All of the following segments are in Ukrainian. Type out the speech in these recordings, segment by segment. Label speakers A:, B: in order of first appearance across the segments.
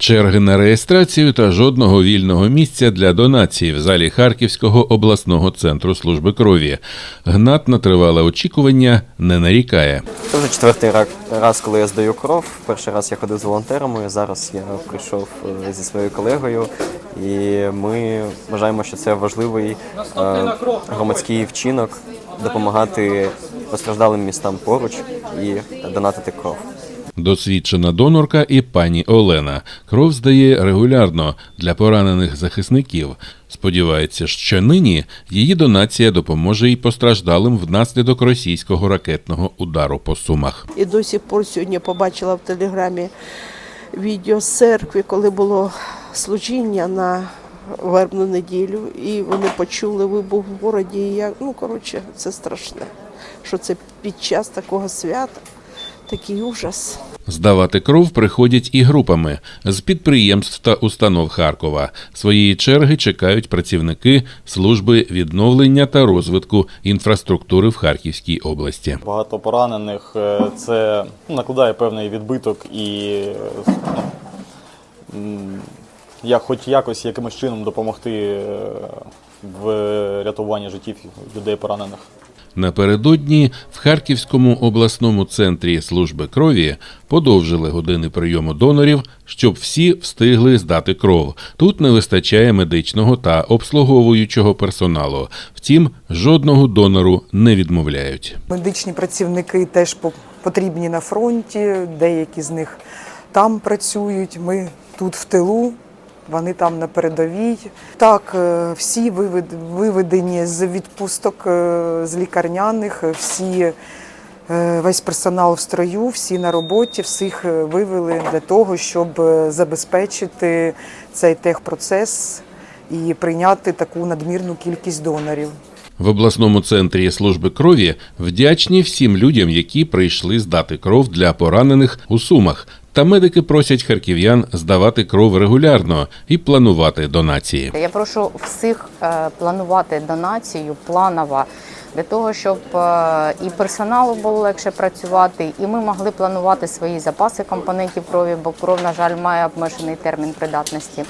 A: Черги на реєстрацію та жодного вільного місця для донації в залі Харківського обласного центру служби крові. Гнат на тривале очікування не нарікає.
B: Це вже четвертий ра- раз, коли я здаю кров. Перший раз я ходив з волонтерами, зараз я прийшов е, зі своєю колегою, і ми вважаємо, що це важливий е, громадський вчинок допомагати постраждалим містам поруч і донатити кров.
A: Досвідчена донорка і пані Олена. Кров здає регулярно для поранених захисників. Сподівається, що нині її донація допоможе і постраждалим внаслідок російського ракетного удару по сумах.
C: І до сих пор сьогодні побачила в телеграмі відео з церкви, коли було служіння на вербну неділю, і вони почули вибух в городі. І я, ну коротше, це страшне, що це під час такого свята, такий ужас.
A: Здавати кров приходять і групами з підприємств та установ Харкова. Своєї черги чекають працівники служби відновлення та розвитку інфраструктури в Харківській області.
D: Багато поранених е, це ну, накладає певний відбиток і е, я хоч якось якимось чином допомогти е, в рятуванні життів людей поранених.
A: Напередодні в Харківському обласному центрі служби крові подовжили години прийому донорів, щоб всі встигли здати кров. Тут не вистачає медичного та обслуговуючого персоналу. Втім, жодного донору не відмовляють.
E: Медичні працівники теж по- потрібні на фронті, деякі з них там працюють. Ми тут в тилу, вони там на передовій. Так, е, всі вивед- виведені з відпусток е, з лікарняних, е, всі. Весь персонал в строю, всі на роботі, всіх вивели для того, щоб забезпечити цей техпроцес і прийняти таку надмірну кількість донорів.
A: В обласному центрі служби крові вдячні всім людям, які прийшли здати кров для поранених у сумах. Та медики просять харків'ян здавати кров регулярно і планувати донації.
F: Я прошу всіх е, планувати донацію планово для того, щоб е, і персоналу було легше працювати, і ми могли планувати свої запаси компонентів крові, бо кров, на жаль, має обмежений термін придатності,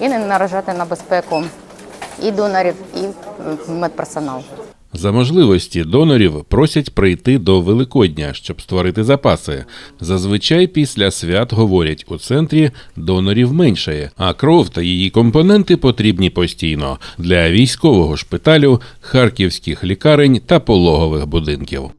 F: і не наражати на безпеку і донорів, і медперсонал.
A: За можливості донорів просять прийти до Великодня, щоб створити запаси. Зазвичай після свят говорять у центрі донорів меншає, а кров та її компоненти потрібні постійно для військового шпиталю, харківських лікарень та пологових будинків.